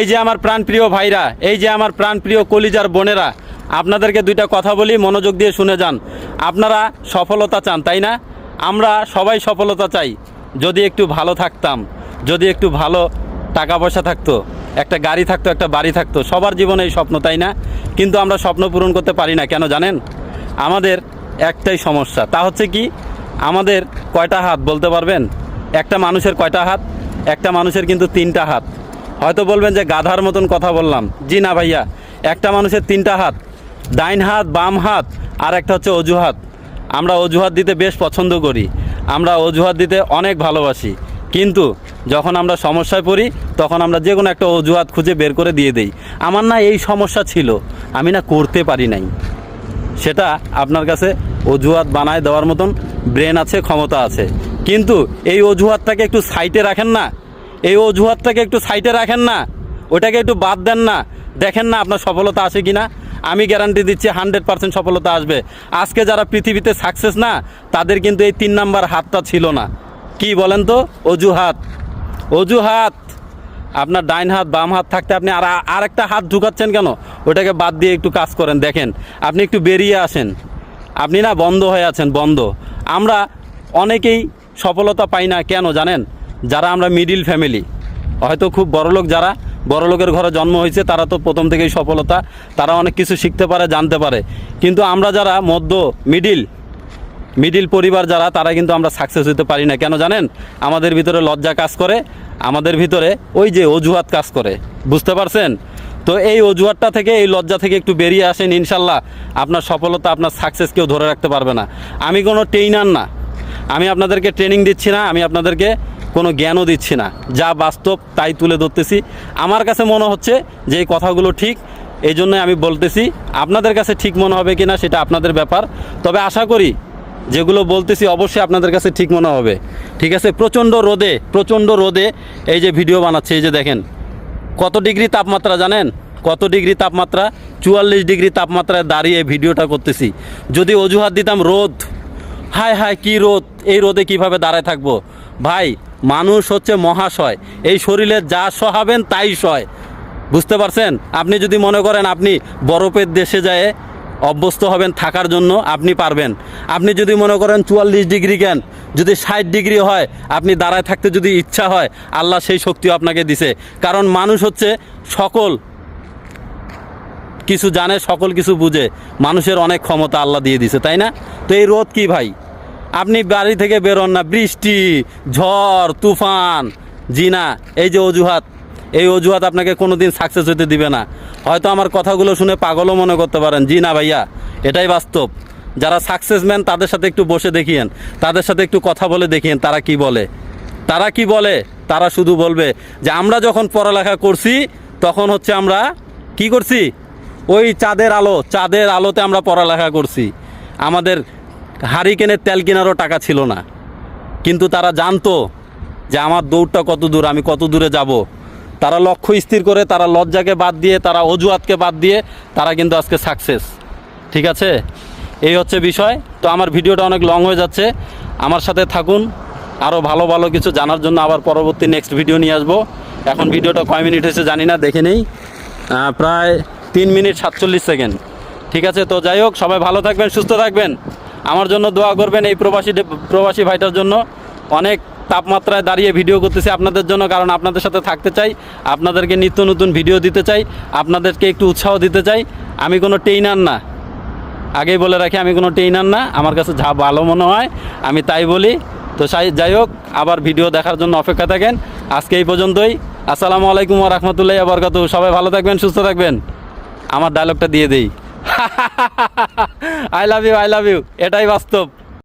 এই যে আমার প্রাণপ্রিয় ভাইরা, এই যে আমার প্রাণপ্রিয় কলিজার বোনেরা, আপনাদেরকে দুইটা কথা বলি, মনোযোগ দিয়ে শুনে যান। আপনারা সফলতা চান, তাই না? আমরা সবাই সফলতা চাই। যদি একটু ভালো থাকতাম, যদি একটু ভালো টাকা পয়সা থাকতো, একটা গাড়ি থাকতো, একটা বাড়ি থাকতো, সবার জীবনে এই স্বপ্ন, তাই না? কিন্তু আমরা স্বপ্ন পূরণ করতে পারি না, কেন জানেন? আমাদের একটাই সমস্যা, তা হচ্ছে কি? আমাদের কয়টা হাত, বলতে পারবেন? একটা মানুষের কয়টা হাত? একটা মানুষের কিন্তু তিনটা হাত। হয়তো বলবেন যে গাধার মতন কথা বললাম। জি না ভাইয়া, একটা মানুষের তিনটা হাত, ডাইন হাত, বাম হাত, আর একটা হচ্ছে অজুহাত। আমরা অজুহাত দিতে বেশ পছন্দ করি, আমরা অজুহাত দিতে অনেক ভালোবাসি। কিন্তু যখন আমরা সমস্যায় পড়ি, তখন আমরা যে কোনো একটা অজুহাত খুঁজে বের করে দিয়ে দেই। আমার না এই সমস্যা ছিল, আমি না করতে পারি নাই। সেটা আপনার কাছে অজুহাত বানায় দেওয়ার মতন ব্রেন আছে, ক্ষমতা আছে। কিন্তু এই অজুহাতটাকে একটু সাইটে রাখেন না এই অজুহাতটাকে একটু সাইটে রাখেন না ওটাকে একটু বাদ দেন না, দেখেন না আপনার সফলতা আসে কি না আমি গ্যারান্টি দিচ্ছি হান্ড্রেড পার্সেন্ট সফলতা আসবে। আজকে যারা পৃথিবীতে সাকসেস না, তাদের কিন্তু এই তিন নাম্বার হাতটা ছিল না। কি বলেন তো? অজুহাত। অজুহাত। আপনার ডাইন হাত, বাম হাত থাকতে আপনি আর আর একটা হাত ঢুকাচ্ছেন কেন? ওটাকে বাদ দিয়ে একটু কাজ করেন। দেখেন, আপনি একটু বেরিয়ে আসেন। আপনি না বন্ধ হয়ে আছেন, বন্ধ। আমরা অনেকেই সফলতা পাই না, কেন জানেন? যারা আমরা মিডিল ফ্যামিলি, হয়তো খুব বড়লোক যারা বড়লোকের ঘরে জন্ম হয়েছে, তারা তো প্রথম থেকেই সফলতা, তারা অনেক কিছু শিখতে পারে, জানতে পারে। কিন্তু আমরা যারা মধ্য, মিডিল মিডিল পরিবার যারা, তারা কিন্তু আমরা সাকসেস হতে পারি না। কেন জানেন? আমাদের ভিতরে লজ্জা কাজ করে, আমাদের ভিতরে ওই যে অজুহাত কাজ করে। বুঝতে পারছেন? তো এই অজুহাতটা থেকে, এই লজ্জা থেকে একটু বেরিয়ে আসেন, ইনশাল্লাহ আপনার সফলতা, আপনার সাকসেস কেউ ধরে রাখতে পারবে না। আমি কোনো ট্রেইনার না। আমি আপনাদেরকে ট্রেনিং দিচ্ছি না, আমি আপনাদেরকে কোনো জ্ঞানও দিচ্ছি না। যা বাস্তব, তাই তুলে ধরতেছি। আমার কাছে মনে হচ্ছে যে এই কথাগুলো ঠিক, এই জন্যই আমি বলতেছি, আপনাদের কাছে ঠিক মনে হবে কি না সেটা আপনাদের ব্যাপার। তবে আশা করি যেগুলো বলতেছি অবশ্যই আপনাদের কাছে ঠিক মনে হবে। ঠিক আছে? প্রচণ্ড রোদে প্রচণ্ড রোদে এই যে ভিডিও বানাচ্ছে, এই যে দেখেন। কত ডিগ্রি তাপমাত্রা জানেন? কত ডিগ্রি তাপমাত্রা? চুয়াল্লিশ ডিগ্রি তাপমাত্রায় দাঁড়িয়ে ভিডিওটা করতেছি। যদি অজুহাত দিতাম রোদ হায় হায় কি রোদ, এই রোদে কীভাবে দাঁড়ায় থাকব? ভাই, মানুষ হচ্ছে মহাশয়। এই শরীরে যা সহাবেন তাই সয়। বুঝতে পারছেন? আপনি যদি মনে করেন আপনি বরফের দেশে যায় অভ্যস্ত হবেন থাকার জন্য, আপনি পারবেন। আপনি যদি মনে করেন চুয়াল্লিশ ডিগ্রি কেন, যদি ষাট ডিগ্রি হয়, আপনি দাঁড়ায় থাকতে যদি ইচ্ছা হয়, আল্লাহ সেই শক্তিও আপনাকে দিছে। কারণ মানুষ হচ্ছে সকল কিছু জানে, সকল কিছু বুঝে। মানুষের অনেক ক্ষমতা আল্লাহ দিয়ে দিছে, তাই না? তো এই রোদ কি ভাই? আপনি বাড়ি থেকে বেরোন না। বৃষ্টি, ঝড়, তুফান, জিনা, এই যে অজুহাত, এই অজুহাত আপনাকে কোনো দিন সাকসেস হতে দিবে না। হয়তো আমার কথাগুলো শুনে পাগলও মনে করতে পারেন জি না ভাইয়া, এটাই বাস্তব। যারা সাকসেসম্যান তাদের সাথে একটু বসে দেখিয়েন, তাদের সাথে একটু কথা বলে দেখিয়েন, তারা কি বলে? তারা কি বলে? তারা শুধু বলবে যে, আমরা যখন পড়ালেখা করছি, তখন হচ্ছে আমরা কি করছি? ওই চাঁদের আলো, চাঁদের আলোতে আমরা পড়ালেখা করছি। আমাদের হারিকেনের তেল কেনারও টাকা ছিল না। কিন্তু তারা জানতো যে আমার দৌড়টা কত দূর, আমি কত দূরে যাব। তারা লক্ষ্য স্থির করে তারা লজ্জাকে বাদ দিয়ে, তারা অজুহাতকে বাদ দিয়ে তারা কিন্তু আজকে সাকসেস ঠিক আছে? এই হচ্ছে বিষয়। তো আমার ভিডিওটা অনেক লং হয়ে যাচ্ছে। আমার সাথে থাকুন। আরও ভালো ভালো কিছু জানার জন্য আবার পরবর্তী নেক্সট ভিডিও নিয়ে আসব। এখন ভিডিওটা কয় মিনিট হয়েছে জানি না, দেখে নেই। প্রায় তিন মিনিট সাতচল্লিশ সেকেন্ড। ঠিক আছে? তো যাই হোক, সবাই ভালো থাকবেন, সুস্থ থাকবেন। আমার জন্য দোয়া করবেন এই প্রবাসী প্রবাসী ভাইটার জন্য। অনেক তাপমাত্রায় দাঁড়িয়ে ভিডিও করতেছি আপনাদের জন্য, কারণ আপনাদের সাথে থাকতে চাই, আপনাদেরকে নিত্য নতুন ভিডিও দিতে চাই, আপনাদেরকে একটু উৎসাহ দিতে চাই। আমি কোনো ট্রেইনার না। আগেই বলে রাখি, আমি কোনো ট্রেইনার না। আমার কাছে যা ভালো মনে হয়, আমি তাই বলি। তো যাই হোক, আবার ভিডিও দেখার জন্য অপেক্ষা থাকেন। আজকে এই পর্যন্তই। আসসালামু আলাইকুম রহমতুল্লাহ বরকাত সবাই ভালো থাকবেন, সুস্থ থাকবেন। আমার ডায়লগটা দিয়ে দেই। I love you I love you এটাই বাস্তব।